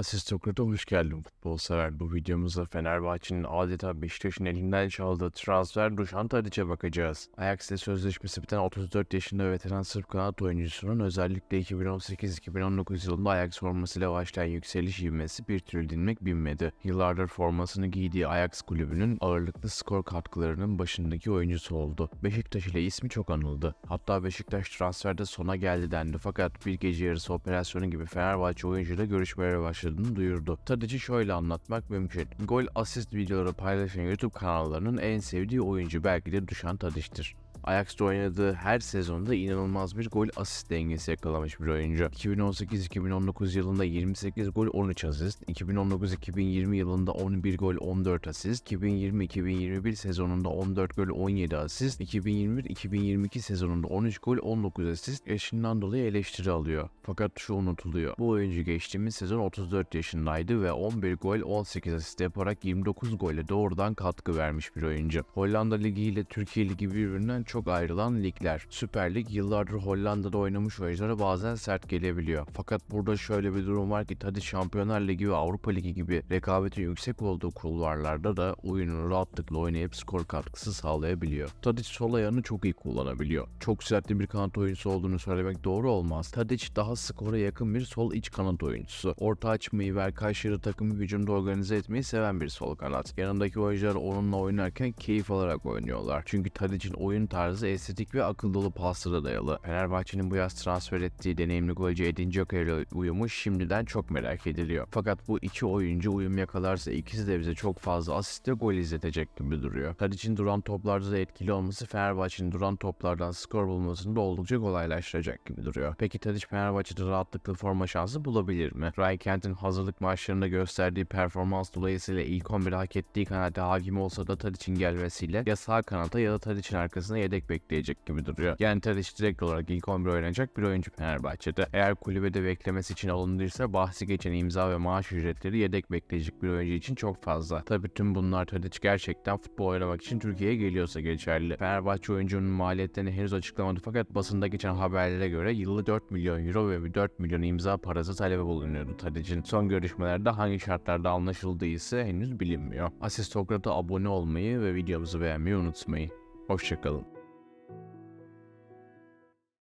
Asistokrat'a hoş geldin futbol sever. Bu videomuzda Fenerbahçe'nin adeta Beşiktaş'ın elinden çaldığı transfer Dušan Tadić'e bakacağız. Ajax ile sözleşmesi biten 34 yaşında veteran Sırp kanat oyuncusunun özellikle 2018-2019 yılında Ajax formasıyla başlayan yükseliş ivmesi bir türlü dinmek binmedi. Yıllardır formasını giydiği Ajax kulübünün ağırlıklı skor katkılarının başındaki oyuncusu oldu. Beşiktaş ile ismi çok anıldı. Hatta Beşiktaş transferde sona geldi dendi fakat bir gece yarısı operasyonu gibi Fenerbahçe oyuncuyla görüşmelere başladığını duyurdu. Tadiç'i şöyle anlatmak mümkün. Gol asist videoları paylaşan YouTube kanallarının en sevdiği oyuncu belki de Dušan Tadić'tir. Ajax'ta oynadığı her sezonda inanılmaz bir gol asist dengesi yakalamış bir oyuncu. 2018-2019 yılında 28 gol 13 asist, 2019-2020 yılında 11 gol 14 asist, 2020-2021 sezonunda 14 gol 17 asist, 2021-2022 sezonunda 13 gol 19 asist yaşından dolayı eleştiri alıyor. Fakat şu unutuluyor. Bu oyuncu geçtiğimiz sezon 34 yaşındaydı ve 11 gol 18 asist yaparak 29 golle doğrudan katkı vermiş bir oyuncu. Hollanda Ligi ile Türkiye Ligi birbirinden çok ayrılan ligler. Süper Lig yıllardır Hollanda'da oynamış oyunculara bazen sert gelebiliyor. Fakat burada şöyle bir durum var ki Tadic Şampiyonlar Ligi ve Avrupa Ligi gibi rekabetin yüksek olduğu kulvarlarda da oyununu rahatlıkla oynayıp skor katkısı sağlayabiliyor. Tadic sol ayağını çok iyi kullanabiliyor. Çok süratli bir kanat oyuncusu olduğunu söylemek doğru olmaz. Tadic daha skora yakın bir sol iç kanat oyuncusu. Orta açmayı ve karşı takımı hücumda organize etmeyi seven bir sol kanat. Yanındaki oyuncular onunla oynarken keyif alarak oynuyorlar. Çünkü Tadic'in oyun tarzı estetik ve akıl dolu paslara dayalı. Fenerbahçe'nin bu yaz transfer ettiği deneyimli golcü Edin Dzeko ile uyumu şimdiden çok merak ediliyor. Fakat bu iki oyuncu uyum yakalarsa ikisi de bize çok fazla asist ve gol izletecek gibi duruyor. Tadic'in duran toplarda da etkili olması Fenerbahçe'nin duran toplardan skor bulmasını da oldukça kolaylaştıracak gibi duruyor. Peki Tadic Fenerbahçe'de rahatlıkla forma şansı bulabilir mi? Ryan Kent'in hazırlık maçlarında gösterdiği performans dolayısıyla ilk 11'e hak ettiği kanaate hakim olsa da Tadic'in gelmesiyle ya sağ kanata ya da Tadic'in arkasına yedek bekleyecek gibi duruyor. Yani Tadic direkt olarak ilk 11 oynayacak bir oyuncu Fenerbahçe'de. Eğer kulübede beklemesi için alındıysa bahsi geçen imza ve maaş ücretleri yedek bekleyecek bir oyuncu için çok fazla. Tabi tüm bunlar Tadic gerçekten futbol oynamak için Türkiye'ye geliyorsa geçerli. Fenerbahçe oyuncunun maliyetlerini henüz açıklamadı fakat basında geçen haberlere göre yıllık 4 milyon euro ve 4 milyon imza parası talebe bulunuyordu Tadic'in. Son görüşmelerde hangi şartlarda anlaşıldığı ise henüz bilinmiyor. Asistokrat'a abone olmayı ve videomuzu beğenmeyi unutmayın. Hoşçakalın.